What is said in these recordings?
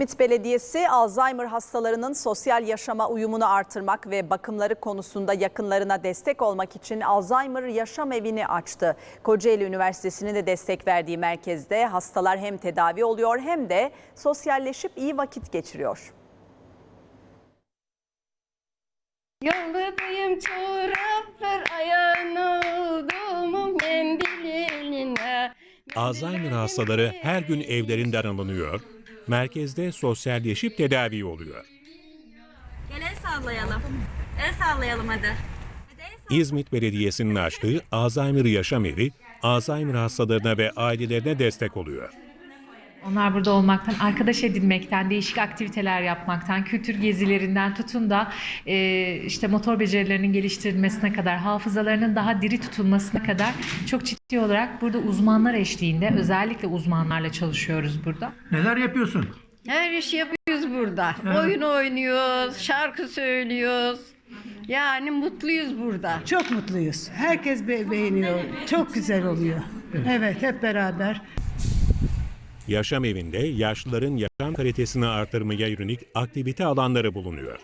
İzmit Belediyesi Alzheimer hastalarının sosyal yaşama uyumunu artırmak ve bakımları konusunda yakınlarına destek olmak için Alzheimer Yaşam Evi'ni açtı. Kocaeli Üniversitesi'nin de destek verdiği merkezde hastalar hem tedavi oluyor hem de sosyalleşip iyi vakit geçiriyor. Yolladayım çoraplar ayağına oldu mendililine. Alzheimer hastaları her gün evlerinden alınıyor, merkezde sosyalleşip tedavi oluyor. Gel el sallayalım. El sallayalım hadi. İzmit Belediyesi'nin açtığı Alzheimer Yaşam Evi, Alzheimer hastalarına ve ailelerine destek oluyor. Onlar burada olmaktan, arkadaş edinmekten, değişik aktiviteler yapmaktan, kültür gezilerinden tutun da e, işte motor becerilerinin geliştirilmesine kadar, hafızalarının daha diri tutulmasına kadar çok ciddi olarak burada uzmanlar eşliğinde, özellikle uzmanlarla çalışıyoruz burada. Neler yapıyorsun? Her iş yapıyoruz burada. Oyun oynuyoruz, şarkı söylüyoruz. Yani mutluyuz burada. Çok mutluyuz. Herkes be- beğeniyor. Çok güzel oluyor. Evet, hep beraber. Yaşam Evi'nde yaşlıların yaşam kalitesini artırmaya yönelik aktivite alanları bulunuyor.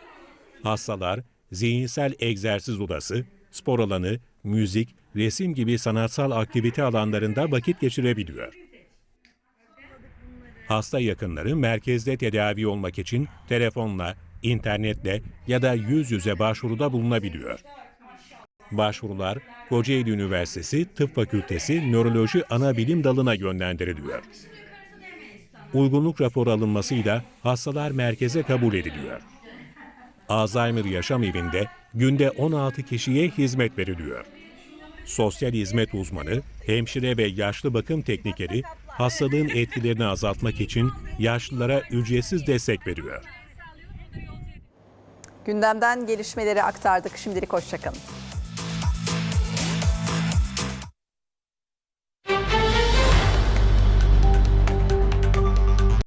Hastalar, zihinsel egzersiz odası, spor alanı, müzik, resim gibi sanatsal aktivite alanlarında vakit geçirebiliyor. Hasta yakınları merkezde tedavi olmak için telefonla, internetle ya da yüz yüze başvuruda bulunabiliyor. Başvurular Kocaeli Üniversitesi Tıp Fakültesi Nöroloji Ana Bilim Dalı'na yönlendiriliyor. Uygunluk raporu alınmasıyla hastalar merkeze kabul ediliyor. Alzheimer Yaşam Evi'nde günde 16 kişiye hizmet veriliyor. Sosyal hizmet uzmanı, hemşire ve yaşlı bakım teknikeri hastalığın etkilerini azaltmak için yaşlılara ücretsiz destek veriyor. Gündemden gelişmeleri aktardık. Şimdilik hoşçakalın.